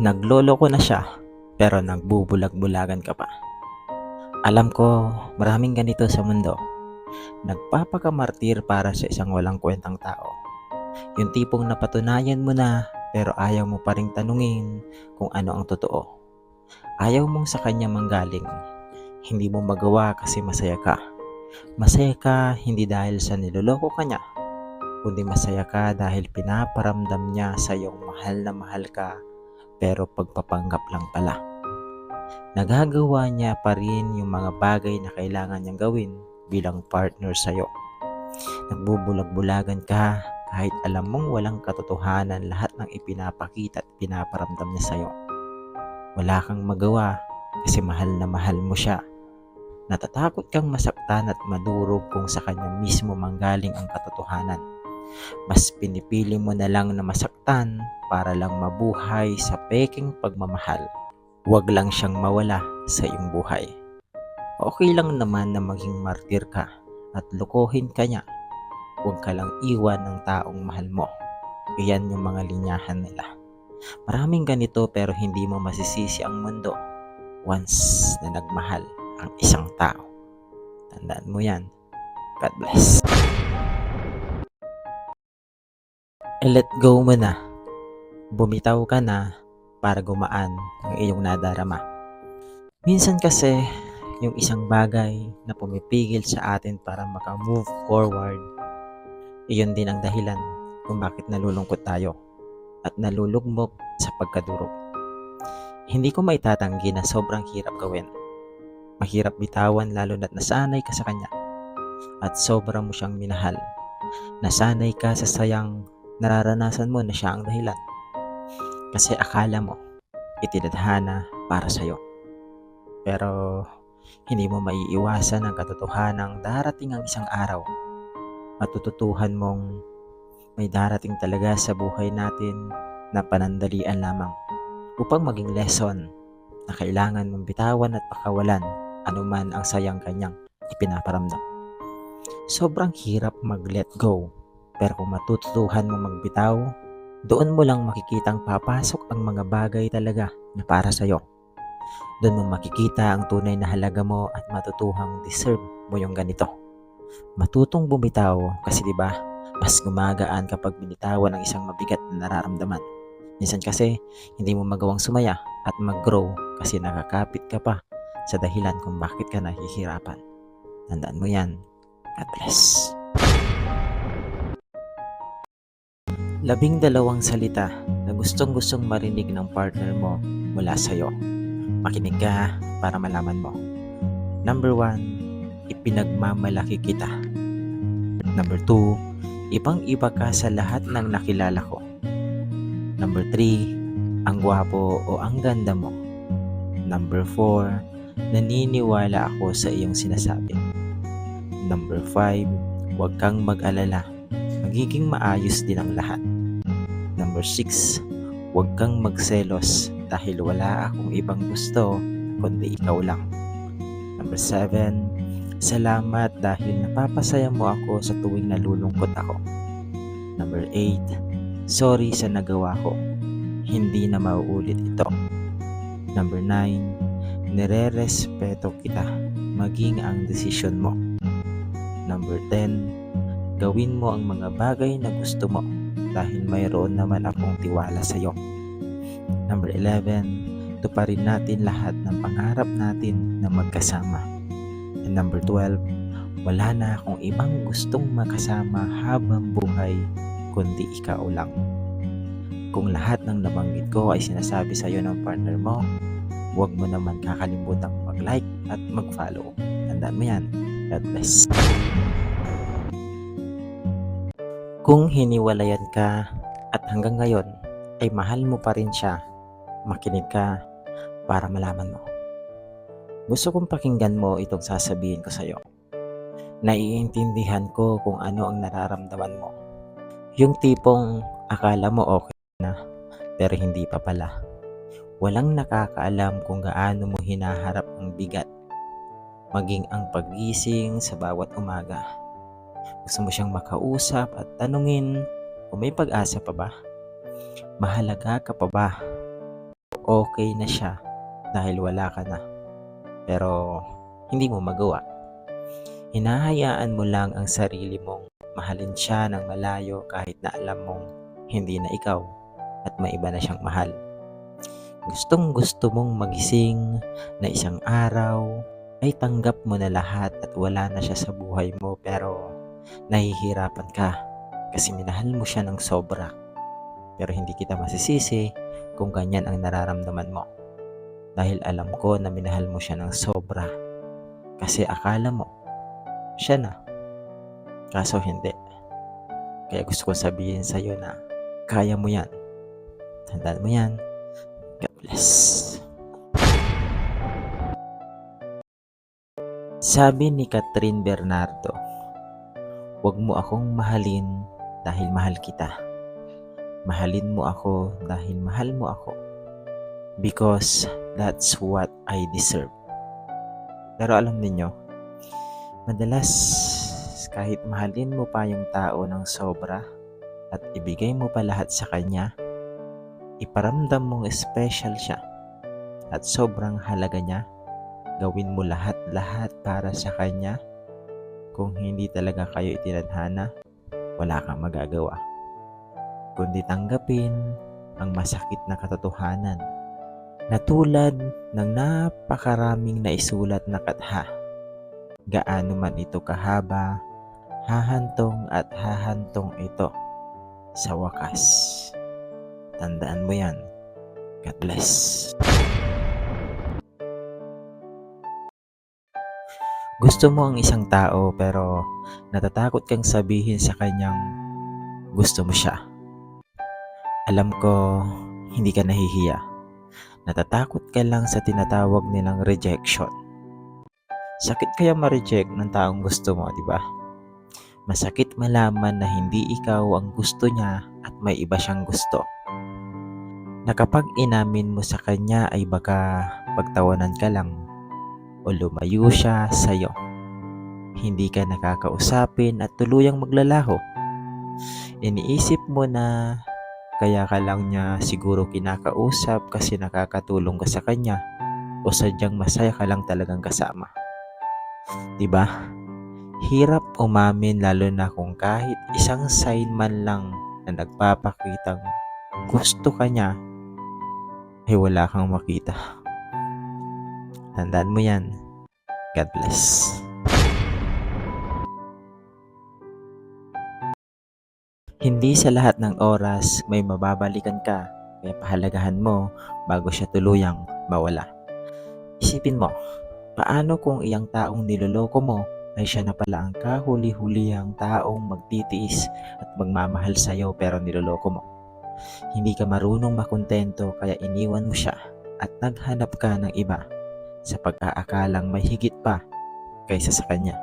Naglolo ko na siya, pero nagbubulag-bulagan ka pa. Alam ko, maraming ganito sa mundo. Nagpapakamartir para sa isang walang kwentang tao. Yung tipong napatunayan mo na, pero ayaw mo pa ring tanungin kung ano ang totoo. Ayaw mong sa kanya manggaling. Hindi mo magawa kasi masaya ka. Masaya ka hindi dahil sa niloloko ka niya, kundi masaya ka dahil pinaparamdam niya sa iyong mahal na mahal ka pero pagpapanggap lang pala. Nagagawa niya pa rin yung mga bagay na kailangan niyang gawin bilang partner sa'yo. Nagbubulag-bulagan ka kahit alam mong walang katotohanan lahat ng ipinapakita at pinaparamdam niya sa'yo. Wala kang magawa kasi mahal na mahal mo siya. Natatakot kang masaktan at madurog kung sa kanya mismo manggaling ang katotohanan. Mas pinipili mo na lang na masaktan para lang mabuhay sa peking pagmamahal. Huwag lang siyang mawala sa iyong buhay. Okay lang naman na maging martir ka at lukohin ka niya. Huwag ka lang iwan ng taong mahal mo. Iyan yung mga linyahan nila. Maraming ganito pero hindi mo masisisi ang mundo once na nagmahal ang isang tao. Tandaan mo yan. God bless. I-let go mo na. Bumitaw ka na para gumaan ang iyong nadarama. Minsan kasi, yung isang bagay na pumipigil sa atin para makamove forward, iyon din ang dahilan kung bakit nalulungkot tayo at nalulugmok sa pagkadurog. Hindi ko maitatanggi na sobrang hirap gawin. Mahirap bitawan lalo na't nasanay ka sa kanya at sobra mo siyang minahal. Nasanay ka sa sayang nararanasan mo na siya ang dahilan. Kasi akala mo, itinadhana para sa'yo. Pero hindi mo maiiwasan ang katotohanang darating ang isang araw. Matututuhan mong may darating talaga sa buhay natin na panandalian lamang upang maging lesson na kailangan mong bitawan at pakawalan anuman ang sayang kanyang ipinaparamdam. Sobrang hirap mag-let go pero kung matututuhan mo magbitaw, doon mo lang makikitang papasok ang mga bagay talaga na para sa'yo. Doon mo makikita ang tunay na halaga mo at matutuhang deserve mo yung ganito. Matutong bumitaw kasi 'di ba? Mas gumagaan kapag binitawan ang isang mabigat na nararamdaman. Minsan kasi hindi mo magawang sumaya at mag-grow kasi nakakapit ka pa sa dahilan kung bakit ka nahihirapan. Tandaan mo yan. God bless. Labing dalawang salita na gustong gustong marinig ng partner mo mula sa'yo. Makinig ka para malaman mo. Number one, ipinagmamalaki kita. Number two, ibang iba ka sa lahat ng nakilala ko. Number three, ang gwapo o ang ganda mo. Number four, naniniwala ako sa iyong sinasabi. Number five, huwag kang mag-alala. Magiging maayos din ang lahat. Number 6, huwag kang magselos dahil wala akong ibang gusto kundi ikaw lang. Number 7, salamat dahil napapasaya mo ako sa tuwing nalulungkot ako. Number 8, sorry sa nagawa ko. Hindi na mauulit ito. Number 9, nire-respeto kita maging ang desisyon mo. Number 10, gawin mo ang mga bagay na gusto mo dahil mayroon naman akong tiwala sa iyo. Number 11, tuparin natin lahat ng pangarap natin na magkasama. And number 12, wala na akong ibang gustong makasama habang buhay kundi ikaw lang. Kung lahat ng nabanggit ko ay sinasabi sa iyo ng partner mo, huwag mo naman kakalimutang mag-like at mag-follow. Tandaan mo yan. God bless. Kung hiniwalayan ka at hanggang ngayon ay mahal mo pa rin siya, makinig ka para malaman mo. Gusto kong pakinggan mo itong sasabihin ko sa iyo. Naiintindihan ko kung ano ang nararamdaman mo. Yung tipong akala mo okay na pero hindi pa pala. Walang nakakaalam kung gaano mo hinaharap ang bigat. Maging ang pagising sa bawat umaga gusto mo siyang makausap at tanungin kung may pag-asa pa ba? Mahalaga ka pa ba? okay na siya dahil wala ka na. Pero hindi mo magawa. Hinahayaan mo lang ang sarili mong mahalin siya ng malayo kahit na alam mong hindi na ikaw at may iba na siyang mahal. Gustong gusto mong magising na isang araw ay tanggap mo na lahat at wala na siya sa buhay mo pero nahihirapan ka kasi minahal mo siya ng sobra. Pero hindi kita masisisi kung ganyan ang nararamdaman mo. Dahil alam ko na minahal mo siya ng sobra. Kasi akala mo, siya na. Kaso hindi. Kaya gusto ko sabihin sa'yo na kaya mo yan. Tandaan mo yan. God bless. Sabi ni Catherine Bernardo, Huwag mo akong mahalin dahil mahal kita. Mahalin mo ako dahil mahal mo ako. Because that's what I deserve. Pero alam niyo, madalas kahit mahalin mo pa yung tao ng sobra at ibigay mo pa lahat sa kanya, iparamdam mong special siya at sobrang halaga niya, gawin mo lahat-lahat para sa kanya. Kung hindi talaga kayo itinadhana, wala kang magagawa. Kundi tanggapin ang masakit na katotohanan na tulad ng napakaraming naisulat na katha. Gaano man ito kahaba, hahantong at hahantong ito sa wakas. Tandaan mo yan. God bless. Gusto mo ang isang tao pero natatakot kang sabihin sa kanyang gusto mo siya. Alam ko, hindi ka nahihiya. Natatakot ka lang sa tinatawag nilang rejection. Sakit kaya ma-reject ng taong gusto mo, di ba? Masakit malaman na hindi ikaw ang gusto niya at may iba siyang gusto. Na kapag inamin mo sa kanya ay baka pagtawanan ka lang o lumayo siya sa'yo. Hindi ka nakakausapin at tuluyang maglalaho. Iniisip mo na kaya ka lang niya siguro kinakausap kasi nakakatulong ka sa kanya o sadyang masaya ka lang talagang kasama. 'Di ba? Hirap umamin lalo na kung kahit isang sign man lang na nagpapakitang gusto ka niya ay wala kang makita. Tandaan mo yan. God bless. Hindi sa lahat ng oras may mababalikan ka, kaya pahalagahan mo bago siya tuluyang mawala. Isipin mo, paano kung iyang taong niloloko mo ay siya na pala ang kahuli-hulihang taong magtitiis at magmamahal sa iyo pero niloloko mo. Hindi ka marunong makontento kaya iniwan mo siya at naghanap ka ng iba sa pag-aakalang may higit pa kaysa sa kanya.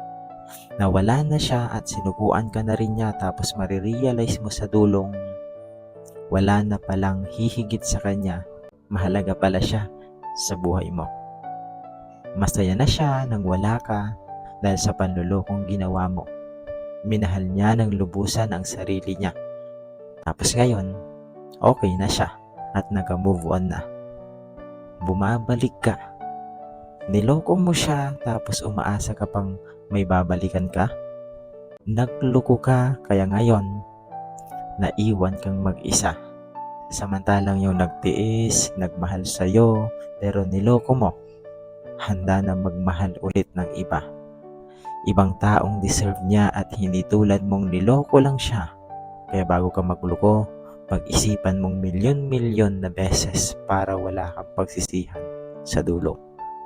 Nawala na siya at sinuguan ka na rin niya tapos marirealize mo sa dulong wala na palang hihigit sa kanya, mahalaga pala siya sa buhay mo. Masaya na siya nang wala ka dahil sa panlulokong ginawa mo. Minahal niya ng lubusan ang sarili niya. Tapos ngayon, okay na siya at nag-move on na. Bumabalik ka. Niloko mo siya tapos umaasa ka pang may babalikan ka. Nagloko ka kaya ngayon, naiwan kang mag-isa. Samantalang yung nagtiis, nagmahal sa'yo, pero niloko mo, handa na magmahal ulit ng iba. Ibang taong deserve niya at hindi tulad mong niloko lang siya. Kaya bago ka magloko, pag-isipan mong milyon-milyon na beses para wala kang pagsisihan sa dulo.